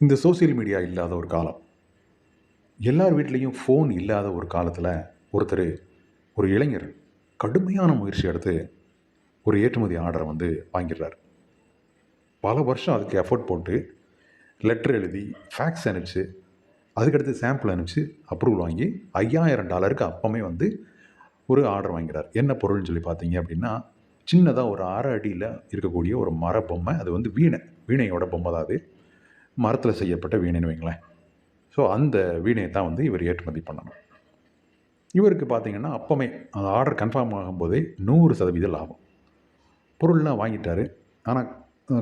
இந்த social media இல்லாத ஒரு காலம். எல்லார் வீட்லேயும் ஃபோன் இல்லாத ஒரு காலத்தில் ஒருத்தர் ஒரு இளைஞர் கடுமையான முயற்சி எடுத்து ஒரு ஏற்றுமதி ஆர்டரை வந்து வாங்கிடுறார். பல வருஷம் அதுக்கு எஃபோர்ட் போட்டு லெட்டர் எழுதி ஃபேக்ஸ் அனுப்பிச்சு அதுக்கடுத்து சாம்பிள் அனுப்பிச்சு அப்ரூவல் வாங்கி ஐயாயிரம் டாலருக்கு அப்போமே வந்து ஒரு ஆர்டர் வாங்கிறார் என்ன பொருள்னு சொல்லி பார்த்தீங்க அப்படின்னா சின்னதாக ஒரு அரை அடியில் இருக்கக்கூடிய ஒரு மர பொம்மை அது வந்து வீணை வீணையோட பொம்மை தான் அது. மரத்தில் செய்யப்பட்ட வீணைன்னு வைங்களேன். ஸோ அந்த வீணையை தான் வந்து இவர் ஏற்றுமதி பண்ணணும். இவருக்கு பார்த்தீங்கன்னா அப்போமே அந்த ஆர்டர் கன்ஃபார்ம் ஆகும்போதே நூறு சதவீத லாபம். பொருள்லாம் வாங்கிட்டார். ஆனால்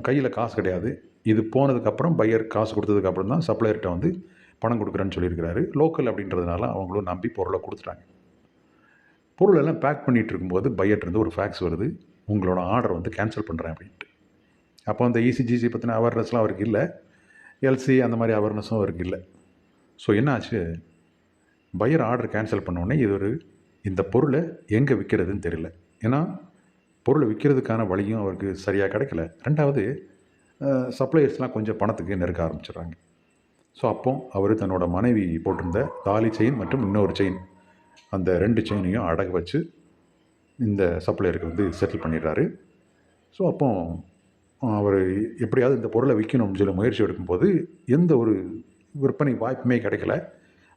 கையில் காசு கிடையாது. இது போனதுக்கப்புறம் பையர் காசு கொடுத்ததுக்கப்புறம் தான் சப்ளையர்கிட்ட வந்து பணம் கொடுக்குறேன்னு சொல்லியிருக்கிறாரு. லோக்கல் அப்படின்றதுனால அவங்களும் நம்பி பொருளை கொடுத்துட்டாங்க. பொருளெல்லாம் பேக் பண்ணிகிட்டு இருக்கும்போது பையர்லேருந்து ஒரு ஃபேக்ஸ் வருது. உங்களோட ஆர்டர் வந்து கேன்சல் பண்ணுறேன் அப்படின்ட்டு. அப்போ அந்த இசிஜிசி பற்றின அவேர்னஸ்லாம் அவருக்கு இல்லை. எல்சி அந்த மாதிரி அவேர்னஸும் அவருக்கு இல்லை. ஸோ என்னாச்சு? பையர் ஆர்டர் கேன்சல் பண்ணோடனே இது ஒரு இந்த பொருளை எங்கே விற்கிறதுன்னு தெரியல. ஏன்னா பொருளை விற்கிறதுக்கான வழியும் அவருக்கு சரியாக கிடைக்கல. ரெண்டாவது சப்ளையர்ஸ்லாம் கொஞ்சம் பணத்துக்கு நெருக்க ஆரம்பிச்சிடுறாங்க. ஸோ அப்போ அவர் தன்னோட மனைவி போட்டிருந்த தாலி செயின் மற்றும் இன்னொரு செயின் அந்த ரெண்டு செயினையும் அடகு வச்சு இந்த சப்ளையருக்கு வந்து செட்டில் பண்ணிடுறாரு. ஸோ அப்போ அவர் எப்படியாவது இந்த பொருளை விற்கணும்னு சொல்லி முயற்சி எடுக்கும்போது எந்த ஒரு விற்பனை வாய்ப்புமே கிடைக்கல.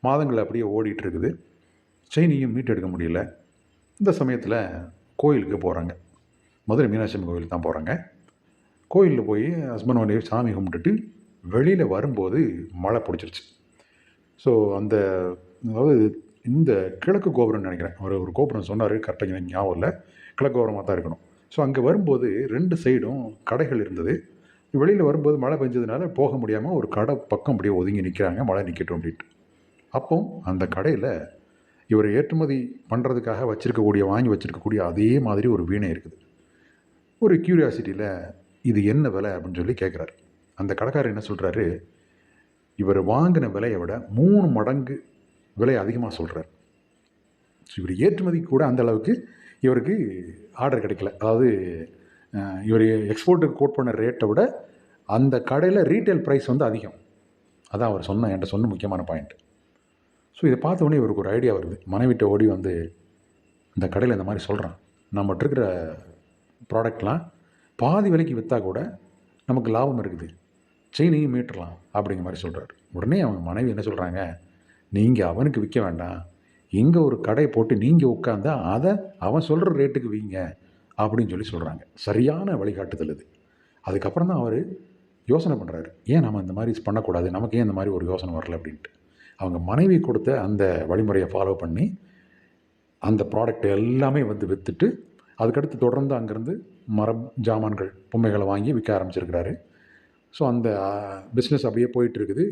மாதங்கள் அப்படியே ஓடிட்டு இருக்குது. செயினையும் மீட்டெடுக்க முடியல. இந்த சமயத்தில் கோயிலுக்கு போகிறாங்க மதுரை மீனாட்சி அம்மன் கோயிலுக்கு தான் போகிறாங்க கோயிலில் போய் ஹஸ்பண்ட் ஒய்ஃப் சாமி கும்பிட்டுட்டு வெளியில் வரும்போது மழை பிடிச்சிருச்சு. ஸோ அந்த அதாவது இந்த கிழக்கு கோபுரம்னு நினைக்கிறேன். அவர் ஒரு கோபுரம் சொன்னார் கரெக்டாக ஞாபகம் இல்லை. கிழக்கு கோபுரமாக தான் இருக்கணும். ஸோ அங்கே வரும்போது ரெண்டு சைடும் கடைகள் இருந்தது. வெளியில் வரும்போது மழை பெஞ்சதுனால போக முடியாமல் ஒரு கடை பக்கம் அப்படியே ஒதுங்கி நிற்கிறாங்க மழை நிற்கட்டும் அப்படின்ட்டு. அப்போ அந்த கடையில் இவர் ஏற்றுமதி பண்ணுறதுக்காக வச்சுருக்கக்கூடிய வாங்கி வச்சுருக்கக்கூடிய அதே மாதிரி ஒரு வீணை இருக்குது. ஒரு க்யூரியாசிட்டியில் இது என்ன விலை அப்படின்னு சொல்லி கேட்குறாரு அந்த கடைக்காரர் என்ன சொல்கிறாரு இவர் வாங்கின விலையை விட மூணு மடங்கு விலை அதிகமாக சொல்கிறார் ஸோ இவர் ஏற்றுமதி கூட அந்த அளவுக்கு இவருக்கு ஆர்டர் கிடைக்கல. அதாவது இவர் எக்ஸ்போர்ட்டுக்கு கோட் பண்ண ரேட்டை விட அந்த கடையில் ரீட்டைல் ப்ரைஸ் வந்து அதிகம். அதான் அவர் சொன்ன என்கிட்ட சொன்ன முக்கியமான பாயிண்ட் ஸோ இதை பார்த்த உடனே இவருக்கு ஒரு ஐடியா வருது. மனைவிட்ட ஓடி வந்து இந்த கடையில் இந்த மாதிரி சொல்கிறான் நம்மகிட்ட இருக்கிற ப்ராடக்ட்லாம் பாதி விலைக்கு விற்றா கூட நமக்கு லாபம் இருக்குது. செயினையும் மீட்டரலாம் அப்படிங்கிற மாதிரி சொல்கிறார் உடனே அவங்க மனைவி என்ன சொல்கிறாங்க நீங்கள் அவனுக்கு விற்க வேண்டாம். இங்கே ஒரு கடை போட்டு நீங்கள் உட்காந்தா அதை அவன் சொல்கிற ரேட்டுக்கு வீங்க அப்படின்னு சொல்லி சொல்கிறாங்க சரியான வழிகாட்டுதல் இது. அதுக்கப்புறம் தான் அவர் யோசனை பண்ணுறாரு ஏன் நம்ம இந்த மாதிரி பண்ணக்கூடாது? நமக்கு ஏன் இந்த மாதிரி ஒரு யோசனை வரல அப்படின்ட்டு. அவங்க மனைவி கொடுத்த அந்த வழிமுறையை ஃபாலோ பண்ணி அந்த ப்ராடக்ட் எல்லாமே வந்து விற்றுட்டு அதுக்கடுத்து தொடர்ந்து அங்கேருந்து மரம் ஜாமான்கள் பொம்மைகளை வாங்கி விற்க ஆரம்பிச்சிருக்கிறாரு. ஸோ அந்த பிஸ்னஸ் அப்படியே போயிட்டு இருக்குது.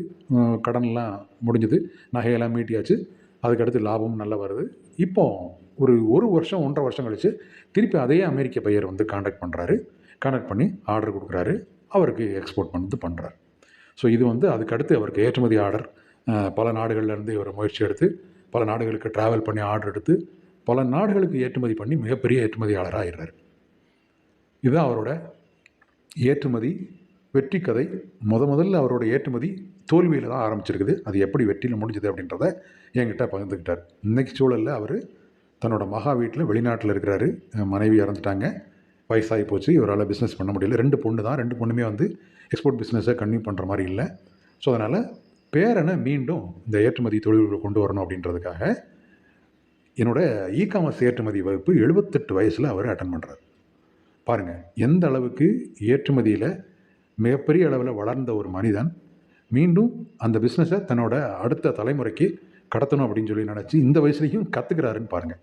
கடன்லாம் முடிஞ்சுது. நகையெல்லாம் மீட்டியாச்சு. அதுக்கடுத்து லாபமும் நல்லா வருது. இப்போ ஒரு ஒரு வருஷம் ஒன்றரை வருஷம் கழித்து திருப்பி அதே அமெரிக்க பையர் வந்து காண்டாக்ட் பண்ணுறாரு காண்டாக்ட் பண்ணி ஆர்டர் கொடுக்குறாரு. அவருக்கு எக்ஸ்போர்ட் பண்ணது பண்ணுறார் ஸோ இது வந்து அதுக்கடுத்து அவருக்கு ஏற்றுமதி ஆர்டர் பல நாடுகள்லேருந்து இவர் முயற்சி எடுத்து பல நாடுகளுக்கு ட்ராவல் பண்ணி ஆர்டர் எடுத்து பல நாடுகளுக்கு ஏற்றுமதி பண்ணி மிகப்பெரிய ஏற்றுமதியாளராக ஆயிடுறாரு இதுதான் அவரோட ஏற்றுமதி வெற்றி கதை முத முதல்ல அவரோட ஏற்றுமதி தோல்வியில் தான் ஆரம்பிச்சிருக்குது. அது எப்படி வெற்றியில் முடிஞ்சது அப்படின்றத என்கிட்ட பகிர்ந்துக்கிட்டார். இன்றைக்கி சூழலில் அவர் தன்னோட மகா வீட்டில் வெளிநாட்டில் இருக்கிறாரு. மனைவி இறந்துட்டாங்க. வயசாகி போச்சு. இவரால் பிஸ்னஸ் பண்ண முடியல. ரெண்டு பொண்ணு தான். ரெண்டு பொண்ணுமே வந்து எக்ஸ்போர்ட் பிஸ்னஸை கன்டினியூ பண்ணுற மாதிரி இல்லை. ஸோ அதனால் பேரனை மீண்டும் இந்த ஏற்றுமதி தொழில்களை கொண்டு வரணும் அப்படின்றதுக்காக என்னோட இ காமர்ஸ் ஏற்றுமதி வகுப்பு எழுபத்தெட்டு வயசில் அவர் அட்டன் பண்ணுறாரு பாருங்கள் எந்த அளவுக்கு ஏற்றுமதியில் மிகப்பெரிய அளவில் வளர்ந்த ஒரு மனிதன். மீண்டும் அந்த பிஸ்னஸை தன்னோட அடுத்த தலைமுறைக்கு கடத்தணும் அப்படின்னு சொல்லி நினச்சி இந்த வயசுலேயும் கற்றுக்கிறாருன்னு பாருங்கள்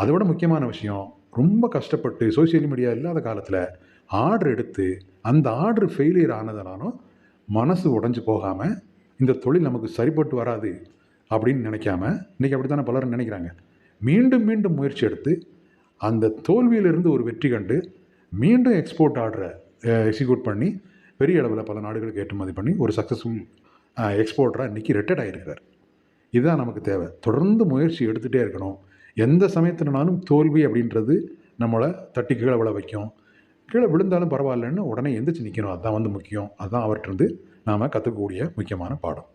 அதை விட முக்கியமான விஷயம் ரொம்ப கஷ்டப்பட்டு சோஷியல் மீடியா இல்லாத காலத்தில் ஆர்டர் எடுத்து அந்த ஆர்டர் ஃபெயிலியர் ஆனதுனாலும் மனசு உடஞ்சி போகாமல் இந்த தொழில் நமக்கு சரிப்பட்டு வராது அப்படின்னு நினைக்காம இன்றைக்கி அப்படி தானே பலரும் நினைக்கிறாங்க. மீண்டும் மீண்டும் முயற்சி எடுத்து அந்த தோல்வியிலிருந்து ஒரு வெற்றி கண்டு மீண்டும் எக்ஸ்போர்ட் ஆர்டரை எக்ஸிக்யூட் பண்ணி பெரிய அளவில் பல நாடுகளுக்கு ஏற்றுமதி பண்ணி ஒரு சக்ஸஸ்ஃபுல் எக்ஸ்போர்ட்டராக இன்றைக்கி ரிட்டர்ட் ஆகிருக்கிறார் இதுதான் நமக்கு தேவை. தொடர்ந்து முயற்சி எடுத்துகிட்டே இருக்கணும். எந்த சமயத்துலனாலும் தோல்வி அப்படின்றது நம்மளை தட்டி கீழே விழ வைக்கும். கீழே விழுந்தாலும் பரவாயில்லன்னு உடனே எந்திரிச்சு நிற்கணும் அதுதான் வந்து முக்கியம். அதுதான் அவர்கிட்ட நாம் கற்றுக்கக்கூடிய முக்கியமான பாடம்.